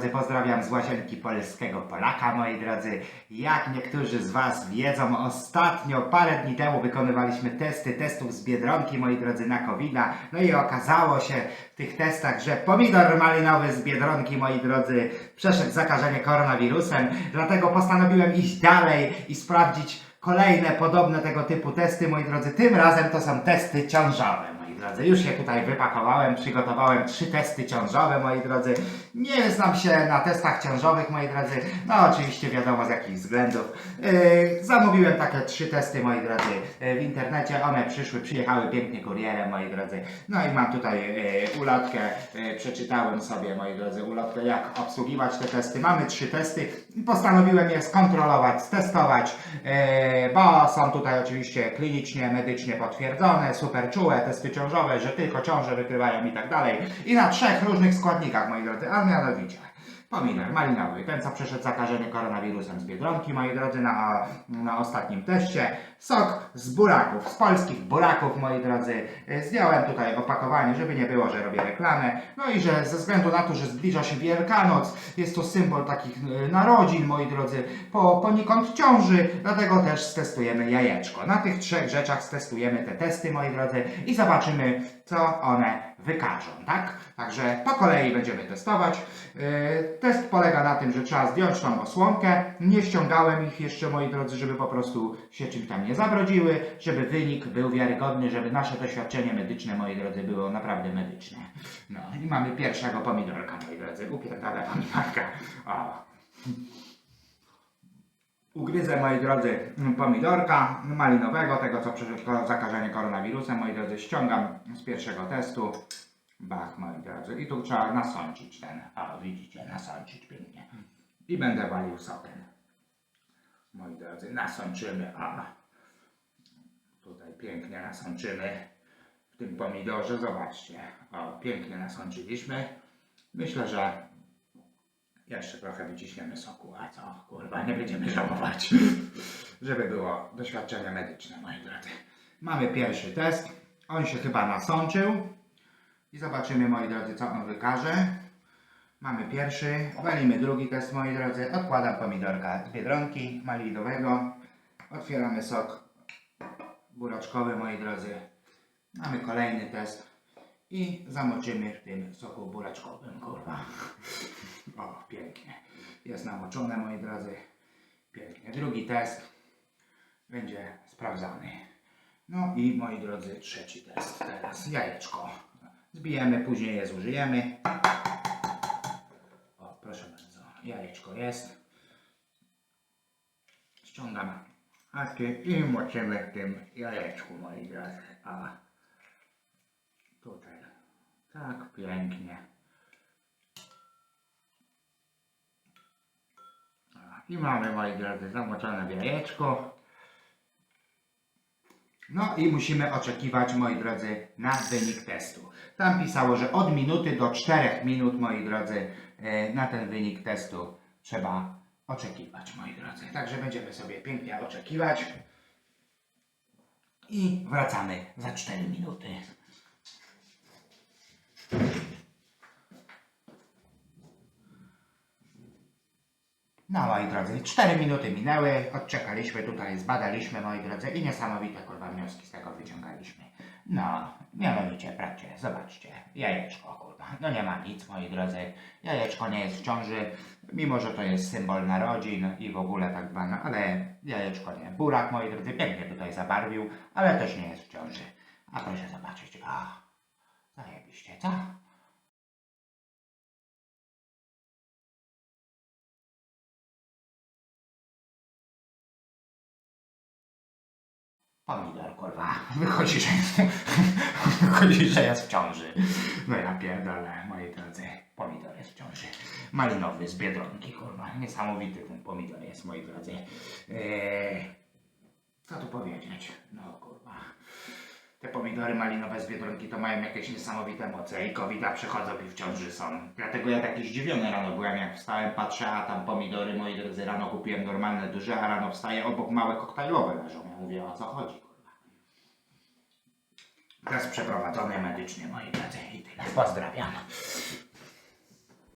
drodzy, pozdrawiam z łazienki polskiego Polaka, moi drodzy. Jak niektórzy z Was wiedzą, ostatnio, parę dni temu wykonywaliśmy testy testów z Biedronki, moi drodzy, na covid -a. No i okazało się w tych testach, że pomidor malinowy z Biedronki, moi drodzy, przeszedł zakażenie koronawirusem. Dlatego postanowiłem iść dalej i sprawdzić kolejne podobne tego typu testy, moi drodzy. Tym razem to są testy ciążowe, drodzy. Już je tutaj wypakowałem, przygotowałem trzy testy ciążowe, moi drodzy. Nie znam się na testach ciążowych, moi drodzy. No oczywiście wiadomo z jakich względów. Yy, zamówiłem takie trzy testy, moi drodzy, yy, w internecie. One przyszły, przyjechały pięknie kurierem, moi drodzy. No i mam tutaj yy, ulotkę. Yy, przeczytałem sobie, moi drodzy, ulotkę, jak obsługiwać te testy. Mamy trzy testy postanowiłem je skontrolować, stestować, yy, bo są tutaj oczywiście klinicznie, medycznie potwierdzone, super czułe, testy ciążowe, że tylko ciąże wykrywają i tak dalej. I na trzech różnych składnikach, moi drodzy, a mianowicie pomidor malinowy, ten co przeszedł zakażenie koronawirusem z Biedronki, moi drodzy, na, na ostatnim teście. Sok z buraków, z polskich buraków, moi drodzy. E, Zdjąłem tutaj opakowanie, żeby nie było, że robię reklamę. No i że ze względu na to, że zbliża się Wielkanoc, jest to symbol takich e, narodzin, moi drodzy, po, poniekąd ciąży, dlatego też stestujemy jajeczko. Na tych trzech rzeczach stestujemy te testy, moi drodzy, i zobaczymy, co one wykażą, tak? Także po kolei będziemy testować. Yy, Test polega na tym, że trzeba zdjąć tą osłonkę. Nie ściągałem ich jeszcze, moi drodzy, żeby po prostu się czymś tam nie zabrodziły, żeby wynik był wiarygodny, żeby nasze doświadczenie medyczne, moi drodzy, było naprawdę medyczne. No i mamy pierwszego pomidorka, moi drodzy. Upierdala pomidorka. O. Ugryzę, moi drodzy, pomidorka malinowego, tego co przeszedł ko- zakażenie koronawirusem, moi drodzy, ściągam z pierwszego testu. Bach, moi drodzy. I tu trzeba nasączyć ten, o widzicie, nasączyć pięknie. I będę walił sokiem. Moi drodzy, nasączymy, a tutaj pięknie nasączymy w tym pomidorze, zobaczcie. O, pięknie nasączyliśmy. Myślę, że jeszcze trochę wyciśniemy soku, a co? Kurwa, nie będziemy żałować. Żeby było doświadczenie medyczne, moi drodzy. Mamy pierwszy test. On się chyba nasączył. I zobaczymy, moi drodzy, co on wykaże. Mamy pierwszy. Walimy drugi test, moi drodzy. Odkładam pomidorka z biedronki malinowego. Otwieramy sok buraczkowy, moi drodzy. Mamy kolejny test. I zamoczymy w tym soku buraczkowym, kurwa. O, pięknie. Jest namoczone, moi drodzy. Pięknie. Drugi test będzie sprawdzany. No i moi drodzy, trzeci test teraz. Jajeczko. Zbijemy, później je zużyjemy. O, proszę bardzo. Jajeczko jest. Ściągam hakie i moczymy w tym jajeczku, moi drodzy. A tutaj. Tak pięknie. I mamy, moi drodzy, zamoczone w jajeczko. No i musimy oczekiwać, moi drodzy, na wynik testu. Tam pisało, że od minuty do 4 minut, moi drodzy, e, na ten wynik testu trzeba oczekiwać, moi drodzy. Także będziemy sobie pięknie oczekiwać. I wracamy za 4 minuty. No moi drodzy, 4 minuty minęły, odczekaliśmy tutaj, zbadaliśmy moi drodzy i niesamowite kurwa wnioski z tego wyciągaliśmy. No, mianowicie, bracie, zobaczcie, jajeczko kurwa, no nie ma nic moi drodzy, jajeczko nie jest w ciąży, mimo że to jest symbol narodzin i w ogóle tak dbane, ale jajeczko nie. Burak moi drodzy pięknie tutaj zabarwił, ale też nie jest w ciąży. A proszę zobaczyć, a, zajebiście, co? Pomidor, kurwa. Wychodzi, że jest, wychodzi, że jest w ciąży. No ja pierdolę, moi drodzy. Pomidor jest w ciąży. Malinowy z Biedronki, kurwa. Niesamowity ten pomidor jest, moi drodzy. Eee, co tu powiedzieć? No, kurwa. Te pomidory malinowe z Biedronki to mają jakieś niesamowite moce i covid przechodzą i w ciąży są. Dlatego ja taki zdziwiony rano byłem, jak wstałem, patrzę, a tam pomidory, moi drodzy, rano kupiłem normalne, duże, a rano wstaję, obok małe koktajlowe leżą. Ja mówię, o co chodzi. Test przeprowadzony medycznie, moi drodzy, i tyle. Pozdrawiam.